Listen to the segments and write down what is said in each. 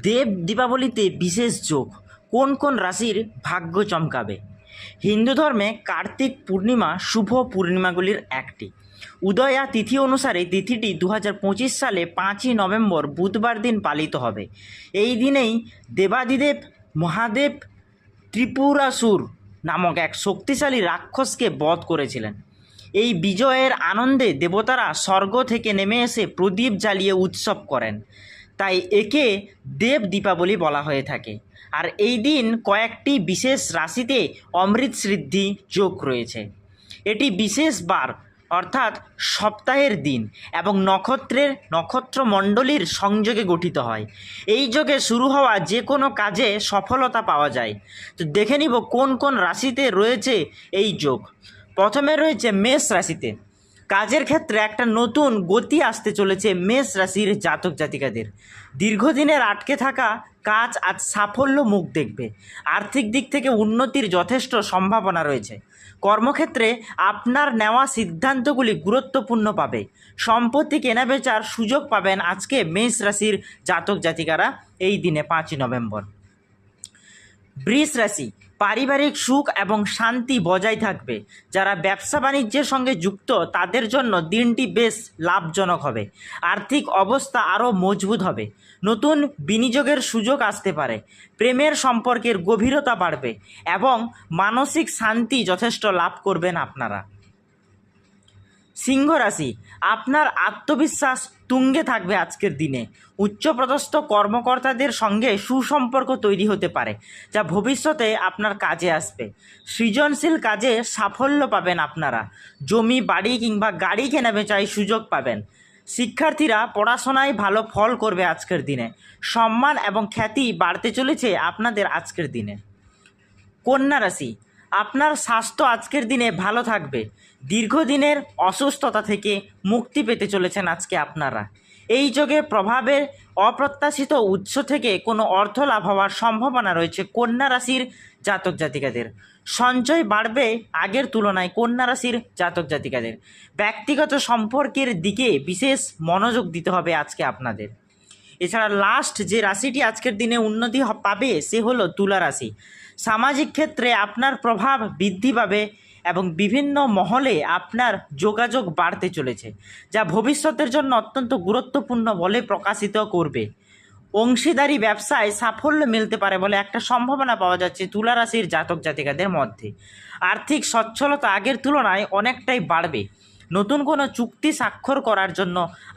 দেব দীপাবলিতে বিশেষ যোগ। কোন কোন রাশির ভাগ্য চমকাবে? হিন্দু ধর্মে কার্তিক পূর্ণিমা শুভ পূর্ণিমাগুলির একটি। উদয়া তিথি অনুসারে তিথিটি দু সালে পাঁচই নভেম্বর বুধবার দিন পালিত হবে। এই দিনেই দেবাদিদেব, মহাদেব, ত্রিপুরাসুর নামক এক শক্তিশালী রাক্ষসকে বধ করেছিলেন। এই বিজয়ের আনন্দে দেবতারা স্বর্গ থেকে নেমে এসে প্রদীপ জ্বালিয়ে উৎসব করেন। তাই একে দেব দীপাবলি বলা হয়ে থাকে। আর এই দিন কয়েকটি বিশেষ রাশিতে অমৃত সিদ্ধি যোগ রয়েছে। এটি বিশেষ বার, অর্থাৎ সপ্তাহের দিন এবং নক্ষত্রের নক্ষত্রমণ্ডলীর সংযোগে গঠিত হয়। এই যোগে শুরু হওয়া যে কোনো কাজে সফলতা পাওয়া যায়। তো দেখে নিব কোন কোন রাশিতে রয়েছে এই যোগ। প্রথমে রয়েছে মেষ রাশিতে। কাজের ক্ষেত্রে একটা নতুন গতি আসতে চলেছে মেষ রাশির জাতক জাতিকাদের। দীর্ঘদিনের আটকে থাকা কাজ আজ সাফল্য মুখ দেখবে। আর্থিক দিক থেকে উন্নতির যথেষ্ট সম্ভাবনা রয়েছে। কর্মক্ষেত্রে আপনার নেওয়া সিদ্ধান্তগুলি গুরুত্বপূর্ণ পাবে। সম্পত্তি কেনাবেচার সুযোগ পাবেন আজকে মেষ রাশির জাতক জাতিকারা এই দিনে পাঁচই নভেম্বর। বৃষ রাশি পারিবারিক সুখ এবং শান্তি বজায় থাকবে। যারা ব্যবসা বাণিজ্যের সঙ্গে যুক্ত, তাদের জন্য দিনটি বেশ লাভজনক হবে। আর্থিক অবস্থা আরও মজবুত হবে। নতুন বিনিয়োগের সুযোগ আসতে পারে। প্রেমের সম্পর্কের গভীরতা বাড়বে এবং মানসিক শান্তি যথেষ্ট লাভ করবেন আপনারা। সিংহ রাশি, আপনার আত্মবিশ্বাস তুঙ্গে থাকবে আজকের দিনে। উচ্চপদস্থ কর্মকর্তাদের সঙ্গে সুসম্পর্ক তৈরি হতে পারে, যা ভবিষ্যতে আপনার কাজে আসবে। সৃজনশীল কাজে সাফল্য পাবেন আপনারা। জমি, বাড়ি কিংবা গাড়ি কেনাবেচায় সুযোগ পাবেন। শিক্ষার্থীরা পড়াশোনায় ভালো ফল করবে আজকের দিনে। সম্মান এবং খ্যাতি বাড়তে চলেছে আপনাদের আজকের দিনে। কন্যা রাশি আপনার স্বাস্থ্য আজকের দিনে ভালো থাকবে। দীর্ঘদিনের অসুস্থতা থেকে মুক্তি পেতে চলেছেন আজকে আপনারা। এই যোগে প্রভাবের অপ্রত্যাশিত উৎস থেকে কোনো অর্থ লাভ হওয়ার সম্ভাবনা রয়েছে কন্যা রাশির জাতক জাতিকাদের। সঞ্চয় বাড়বে আগের তুলনায় কন্যা রাশির জাতক জাতিকাদের। ব্যক্তিগত সম্পর্কের দিকে বিশেষ মনোযোগ দিতে হবে আজকে আপনাদের। এছাড়া লাস্ট যে রাশিটি আজকের দিনে উন্নতি পাবে সে হলো তুলা রাশি। সামাজিক ক্ষেত্রে আপনার প্রভাব বৃদ্ধি পাবে এবং বিভিন্ন মহলে আপনার যোগাযোগ বাড়তে চলেছে, যা ভবিষ্যতের জন্য অত্যন্ত গুরুত্বপূর্ণ বলে প্রকাশিত করবে। অংশীদারি ব্যবসায় সাফল্য মিলতে পারে বলে একটা সম্ভাবনা পাওয়া যাচ্ছে তুলা রাশির জাতক জাতিকাদের মধ্যে। আর্থিক সচ্ছলতা আগের তুলনায় অনেকটাই বাড়বে। নতুন কোনো চুক্তি স্বাক্ষর করার জন্য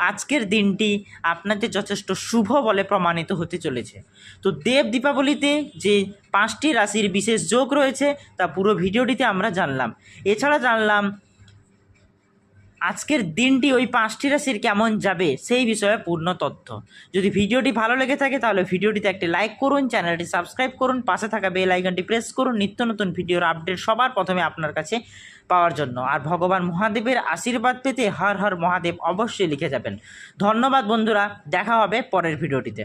আজকের দিনটি আপনাদের যথেষ্ট শুভ বলে প্রমাণিত হতে চলেছে। তো দেব দীপাবলিতে যে পাঁচটি রাশির বিশেষ যোগ রয়েছে, তা পুরো ভিডিওটিতে আমরা জানলাম। এছাড়া জানলাম আজকের দিনটি ওই পাঁচটি রাশির কেমন যাবে সেই বিষয়ে পূর্ণ তথ্য। যদি ভিডিওটি ভালো লেগে থাকে তাহলে ভিডিওটিতে একটি লাইক করুন, চ্যানেলটি সাবস্ক্রাইব করুন, পাশে থাকা বেল আইকনটি প্রেস করুন নিত্য নতুন ভিডিওর আপডেট সবার প্রথমে আপনার কাছে পাওয়ার জন্য। আর ভগবান মহাদেবের আশীর্বাদ পেতে হর হর মহাদেব অবশ্যই লিখে যাবেন। ধন্যবাদ বন্ধুরা, দেখা হবে পরের ভিডিওটিতে।